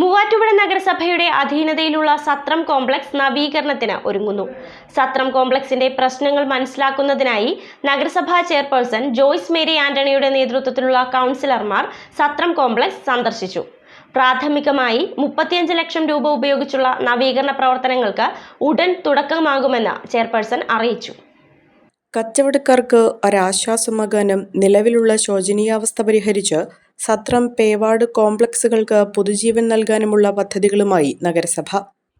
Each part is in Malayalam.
മൂവാറ്റുപുഴ നഗരസഭയുടെ അധീനതയിലുള്ള സത്രം കോംപ്ലക്സ് നവീകരണത്തിന് ഒരുങ്ങുന്നു. സത്രം കോംപ്ലക്സിന്റെ പ്രശ്നങ്ങൾ മനസ്സിലാക്കുന്നതിനായി നഗരസഭാ ചെയർപേഴ്സൺ ജോയ്സ് മേരി ആന്റണിയുടെ നേതൃത്വത്തിലുള്ള കൗൺസിലർമാർ സത്രം കോംപ്ലക്സ് സന്ദർശിച്ചു. പ്രാഥമികമായി മുപ്പത്തിയഞ്ച് ലക്ഷം രൂപ ഉപയോഗിച്ചുള്ള നവീകരണ പ്രവർത്തനങ്ങൾക്ക് ഉടൻ തുടക്കമാകുമെന്ന് ചെയർപേഴ്സൺ അറിയിച്ചു. കച്ചവടക്കാർക്ക് ഒരാശ്വാസമാകാനും നിലവിലുള്ള ശോചനീയാവസ്ഥ പരിഹരിച്ച് സത്രം പേവാട് കോംപ്ലക്സുകൾക്ക് പുതുജീവൻ നൽകാനുമുള്ള പദ്ധതികളുമായി നഗരസഭ.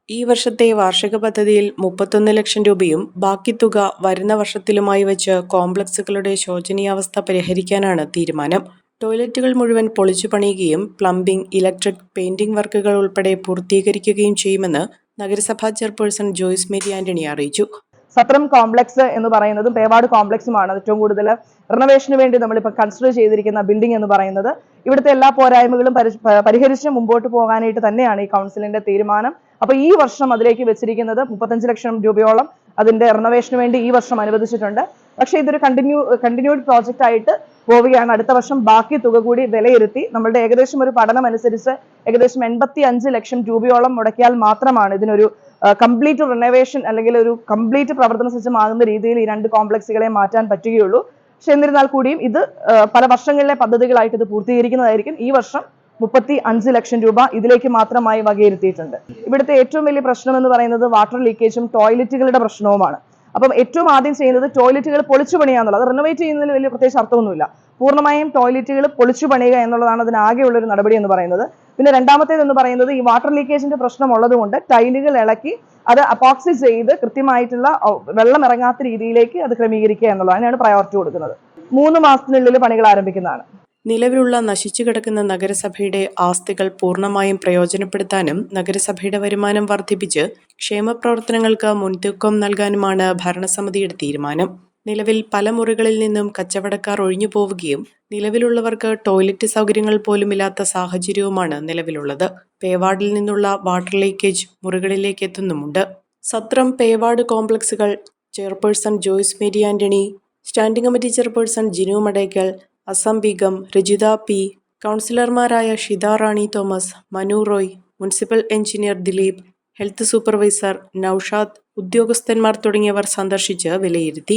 ഈ വർഷത്തെ വാർഷിക പദ്ധതിയിൽ മുപ്പത്തൊന്ന് ലക്ഷം രൂപയും ബാക്കി തുക വരുന്ന വർഷത്തിലുമായി വെച്ച് കോംപ്ലക്സുകളുടെ ശോചനീയാവസ്ഥ പരിഹരിക്കാനാണ് തീരുമാനം. ടോയ്ലറ്റുകൾ മുഴുവൻ പൊളിച്ചു പണിയുകയും പ്ലംബിംഗ് ഇലക്ട്രിക് പെയിന്റിംഗ് വർക്കുകൾ ഉൾപ്പെടെ പൂർത്തീകരിക്കുകയും ചെയ്യുമെന്ന് നഗരസഭാ ചെയർപേഴ്സൺ ജോയ്സ് മേരി ആന്റണി അറിയിച്ചു. സത്രം കോംപ്ലക്സ് എന്ന് പറയുന്നതും പേവാട് കോംപ്ലക്സുമാണ് ഏറ്റവും കൂടുതൽ റിനോവേഷന് വേണ്ടി നമ്മളിപ്പോൾ കൺസിഡർ ചെയ്തിരിക്കുന്ന ബിൽഡിംഗ് എന്ന് പറയുന്നത്. ഇവിടുത്തെ എല്ലാ പോരായ്മകളും പരിഹരിച്ച് മുമ്പോട്ട് പോകാനായിട്ട് തന്നെയാണ് ഈ കൗൺസിലിന്റെ തീരുമാനം. അപ്പൊ ഈ വർഷം അതിലേക്ക് വെച്ചിരിക്കുന്നത് മുപ്പത്തഞ്ച് ലക്ഷം രൂപയോളം അതിന്റെ റിനോവേഷന് വേണ്ടി ഈ വർഷം അനുവദിച്ചിട്ടുണ്ട്. പക്ഷേ ഇതൊരു കണ്ടിന്യൂ കണ്ടിന്യൂഡ് പ്രോജക്റ്റ് ആയിട്ട് പോവുകയാണ്. അടുത്ത വർഷം ബാക്കി തുക കൂടി വിലയിരുത്തി നമ്മളുടെ ഏകദേശം ഒരു പഠനം അനുസരിച്ച് ഏകദേശം എൺപത്തി അഞ്ച് ലക്ഷം രൂപയോളം മുടക്കിയാൽ മാത്രമാണ് ഇതിനൊരു കംപ്ലീറ്റ് റിനോവേഷൻ അല്ലെങ്കിൽ ഒരു കംപ്ലീറ്റ് പ്രവർത്തന സജ്ജമാകുന്ന രീതിയിൽ ഈ രണ്ട് കോംപ്ലക്സുകളെ മാറ്റാൻ പറ്റുകയുള്ളൂ. പക്ഷെ എന്നിരുന്നാൽ കൂടിയും ഇത് പല വർഷങ്ങളിലെ പദ്ധതികളായിട്ട് ഇത് പൂർത്തീകരിക്കുന്നതായിരിക്കും. ഈ വർഷം മുപ്പത്തി അഞ്ച് ലക്ഷം രൂപ ഇതിലേക്ക് മാത്രമായി വകയിരുത്തിയിട്ടുണ്ട്. ഇവിടുത്തെ ഏറ്റവും വലിയ പ്രശ്നം എന്ന് പറയുന്നത് വാട്ടർ ലീക്കേജും ടോയ്ലറ്റുകളുടെ പ്രശ്നവുമാണ്. അപ്പം ഏറ്റവും ആദ്യം ചെയ്യുന്നത് ടോയ്ലറ്റുകൾ പൊളിച്ചു പണിയാന്നുള്ളത് റിനോവേറ്റ് ചെയ്യുന്നതിൽ വലിയ പ്രത്യേകിച്ച് അർത്ഥമൊന്നുമില്ല. പൂർണമായും ടോയ്ലറ്റുകൾ പൊളിച്ചു പണിയുക എന്നുള്ളതാണ് അതിനാകെയുള്ള ഒരു നടപടി എന്ന് പറയുന്നത്. പിന്നെ രണ്ടാമത്തേത് എന്ന് പറയുന്നത് ഈ വാട്ടർ ലീക്കേജിന്റെ പ്രശ്നം ഉള്ളതുകൊണ്ട് ടൈലുകൾ ഇളക്കി അത് അപ്പോക്സി ചെയ്ത് കൃത്യമായിട്ടുള്ള വെള്ളം ഇറങ്ങാത്ത രീതിയിലേക്ക് അത് ക്രമീകരിക്കുക എന്നുള്ളതാണ് പ്രയോറിറ്റി കൊടുക്കുന്നത്. മൂന്ന് മാസത്തിനുള്ളിൽ പണികൾ ആരംഭിക്കുന്നതാണ്. നിലവിലുള്ള നശിച്ചു കിടക്കുന്ന നഗരസഭയുടെ ആസ്തികൾ പൂർണമായും പ്രയോജനപ്പെടുത്താനും നഗരസഭയുടെ വരുമാനം വർദ്ധിപ്പിച്ച് ക്ഷേമപ്രവർത്തനങ്ങൾക്ക് മുൻതൂക്കം നൽകാനുമാണ് ഭരണസമിതിയുടെ തീരുമാനം. നിലവിൽ പല മുറികളിൽ നിന്നും കച്ചവടക്കാർ ഒഴിഞ്ഞു പോവുകയും നിലവിലുള്ളവർക്ക് ടോയ്ലറ്റ് സൗകര്യങ്ങൾ പോലുമില്ലാത്ത സാഹചര്യവുമാണ് നിലവിലുള്ളത്. പേവാർഡിൽ നിന്നുള്ള വാട്ടർ ലീക്കേജ് മുറികളിലേക്ക് എത്തുന്നുമുണ്ട്. സത്രം pay ward കോംപ്ലക്സുകൾ chairperson Joyce Mary Antony standing committee chairperson Jinu Madakkal Asam Beegum Rajitha P കൗൺസിലർമാരായ Shitha Rani Thomas Manu Roy municipal engineer Dileep health supervisor Noushad ഉദ്യോഗസ്ഥന്മാർ തുടങ്ങിയവർ സന്ദർശിച്ച് വിലയിരുത്തി.